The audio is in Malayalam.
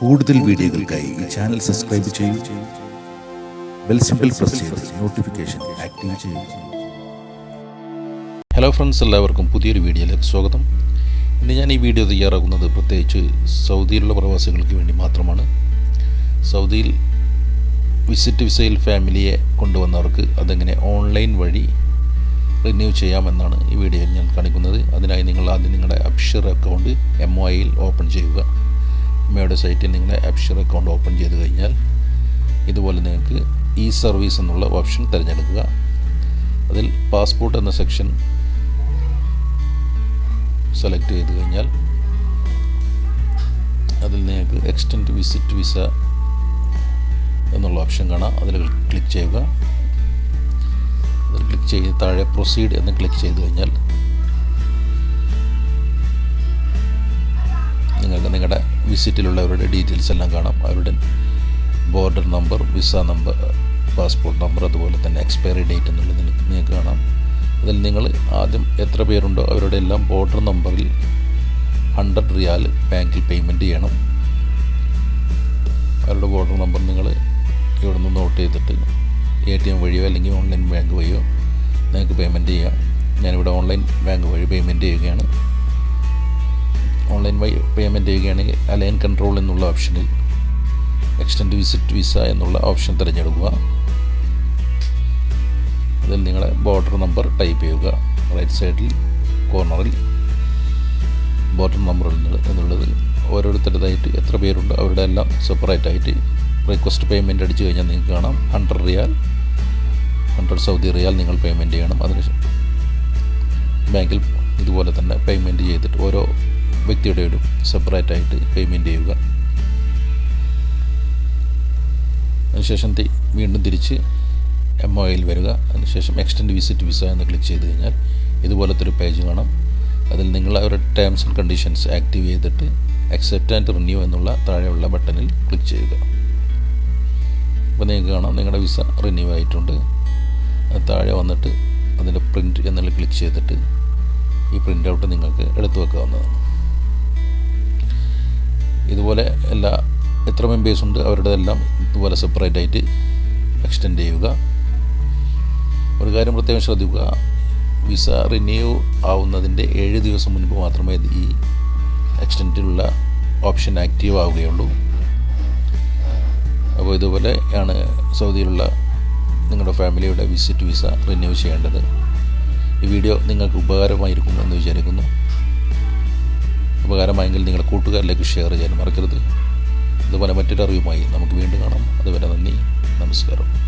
കൂടുതൽ വീഡിയോകൾക്കായി ഈ ചാനൽ സബ്സ്ക്രൈബ് ചെയ്യുക ബെൽ സിമ്പിൾ പ്രസ് ചെയ്ത് നോട്ടിഫിക്കേഷൻ ആക്റ്റീവ് ചെയ്യുക ഹലോ ഫ്രണ്ട്സ് എല്ലാവർക്കും പുതിയൊരു വീഡിയോയിലേക്ക് സ്വാഗതം. ഇന്ന് ഞാൻ ഈ വീഡിയോ തയ്യാറാക്കുന്നത് പ്രത്യേകിച്ച് സൗദിയിലുള്ള പ്രവാസികൾക്ക് വേണ്ടി മാത്രമാണ്. സൗദിയിൽ വിസിറ്റ് വിസയിൽ ഫാമിലിയെ കൊണ്ടുവന്നവർക്ക് അതെങ്ങനെ ഓൺലൈൻ വഴി റിന്യൂ ചെയ്യാമെന്നാണ് ഈ വീഡിയോയിൽ ഞാൻ കാണിക്കുന്നത്. അതിനായി നിങ്ങൾ ആദ്യം നിങ്ങളുടെ അപ്ഷർ അക്കൗണ്ട് എം ഓപ്പൺ ചെയ്യുക. ഒയുടെ സൈറ്റിൽ നിങ്ങൾ അപ്ഷർ അക്കൗണ്ട് ഓപ്പൺ ചെയ്ത് കഴിഞ്ഞാൽ ഇതുപോലെ നിങ്ങൾക്ക് ഇ സർവീസ് എന്നുള്ള ഓപ്ഷൻ തിരഞ്ഞെടുക്കുക. അതിൽ പാസ്പോർട്ട് എന്ന സെക്ഷൻ സെലക്ട് ചെയ്ത് കഴിഞ്ഞാൽ അതിൽ നിങ്ങൾക്ക് എക്സ്റ്റൻഡ് വിസിറ്റ് വിസ എന്നുള്ള ഓപ്ഷൻ കാണാം. അതിൽ ക്ലിക്ക് ചെയ്യുക. അതിൽ ക്ലിക്ക് ചെയ്ത് താഴെ പ്രൊസീഡ് എന്ന് ക്ലിക്ക് ചെയ്ത് കഴിഞ്ഞാൽ വിസിറ്റിലുള്ളവരുടെ ഡീറ്റെയിൽസ് എല്ലാം കാണാം. അവരുടെ border number visa number passport number അതുപോലെ തന്നെ എക്സ്പയറി ഡേറ്റ് എന്നുള്ളത് നിങ്ങൾക്ക് കാണാം. അതിൽ നിങ്ങൾ ആദ്യം എത്ര പേരുണ്ടോ അവരുടെ എല്ലാം ബോർഡർ നമ്പറിൽ ഹൺഡ്രഡ് റിയാൽ ബാങ്കിൽ പേയ്മെന്റ് ചെയ്യണം. അവരുടെ ബോർഡർ നമ്പർ നിങ്ങൾ ഇവിടെ നിന്ന് നോട്ട് ചെയ്തിട്ട് എ ടി എം വഴിയോ അല്ലെങ്കിൽ ഓൺലൈൻ ബാങ്ക് വഴിയോ നിങ്ങൾക്ക് പേയ്മെന്റ് ചെയ്യാം. ഞാനിവിടെ ഓൺലൈൻ ബാങ്ക് വഴി പേയ്മെന്റ് ചെയ്യുകയാണ്. ഓൺലൈൻ വഴി പേയ്മെന്റ് ചെയ്യുകയാണെങ്കിൽ അലൈൻ കൺട്രോൾ എന്നുള്ള ഓപ്ഷനിൽ എക്സ്റ്റൻഡ് വിസിറ്റ് വിസ എന്നുള്ള ഓപ്ഷൻ തിരഞ്ഞെടുക്കുക. അതിൽ നിങ്ങളെ ബോർഡർ നമ്പർ ടൈപ്പ് ചെയ്യുക. റൈറ്റ് സൈഡിൽ കോർണറിൽ ബോർഡർ നമ്പർ എന്നുള്ളത് ഓരോരുത്തരുടേതായിട്ട് എത്ര പേരുണ്ട് അവരുടെ എല്ലാം സെപ്പറേറ്റ് ആയിട്ട് റിക്വസ്റ്റ് പേയ്മെന്റ് അടിച്ചു കഴിഞ്ഞാൽ നിങ്ങൾക്ക് കാണാം. ഹൺഡ്രഡ് റിയാൽ ഹൺഡ്രഡ് സൗദി റിയാൽ നിങ്ങൾ പേയ്മെന്റ് ചെയ്യണം. അതിന് ബാങ്കിൽ ഇതുപോലെ തന്നെ പേയ്മെന്റ് ചെയ്തിട്ട് ഓരോ വ്യക്തിയുടെയും സെപ്പറേറ്റ് ആയിട്ട് പേയ്മെന്റ് ചെയ്യുക. അതിനുശേഷം വീണ്ടും തിരിച്ച് എം ഒ ഐയിൽ വരിക. അതിനുശേഷം എക്സ്റ്റൻഡ് വിസിറ്റ് വിസ എന്ന് ക്ലിക്ക് ചെയ്ത് കഴിഞ്ഞാൽ ഇതുപോലത്തെ ഒരു പേജ് കാണാം. അതിൽ നിങ്ങൾ അവരുടെ ടേംസ് ആൻഡ് കണ്ടീഷൻസ് ആക്റ്റീവ് ചെയ്തിട്ട് അക്സെപ്റ്റ് ആൻഡ് റിന്യൂ എന്നുള്ള താഴെയുള്ള ബട്ടണിൽ ക്ലിക്ക് ചെയ്യുക. അപ്പോൾ നിങ്ങൾക്ക് കാണാം നിങ്ങളുടെ വിസ റിന്യൂ ആയിട്ടുണ്ട്. താഴെ വന്നിട്ട് അതിന്റെ പ്രിന്റ് എന്നുള്ള ക്ലിക്ക് ചെയ്തിട്ട് ഈ പ്രിന്റ് ഔട്ട് നിങ്ങൾക്ക് എടുത്തു വെക്കാവുന്നതാണ്. ഇതുപോലെ എല്ലാ എത്ര മെമ്പേഴ്സ് ഉണ്ട് അവരുടെ എല്ലാം ഇതുപോലെ സെപ്പറേറ്റ് ആയിട്ട് എക്സ്റ്റെൻഡ് ചെയ്യുക. ഒരു കാര്യം പ്രത്യേകം ശ്രദ്ധിക്കുക. വിസ റിന്യൂ ആവുന്നതിന്റെ ഏഴ് ദിവസം മുൻപ് മാത്രമേ ഈ എക്സ്റ്റൻഡിലുള്ള ഓപ്ഷൻ ആക്റ്റീവ് ആവുകയുള്ളൂ. അപ്പോൾ ഇതുപോലെയാണ് സൗദിയിലുള്ള നിങ്ങളുടെ ഫാമിലിയുടെ വിസിറ്റ് വിസ റിന്യൂ ചെയ്യേണ്ടത്. ഈ വീഡിയോ നിങ്ങൾക്ക് ഉപകാരമായിരിക്കും എന്ന് വിചാരിക്കുന്നു. ഉപകാരമായെങ്കിൽ നിങ്ങളുടെ കൂട്ടുകാരിലേക്ക് ഷെയർ ചെയ്യാൻ മറക്കരുത്. അതുപോലെ മറ്റൊരു അറിവുമായി നമുക്ക് വീണ്ടും കാണാം. അതുവരെ നന്ദി നമസ്കാരം.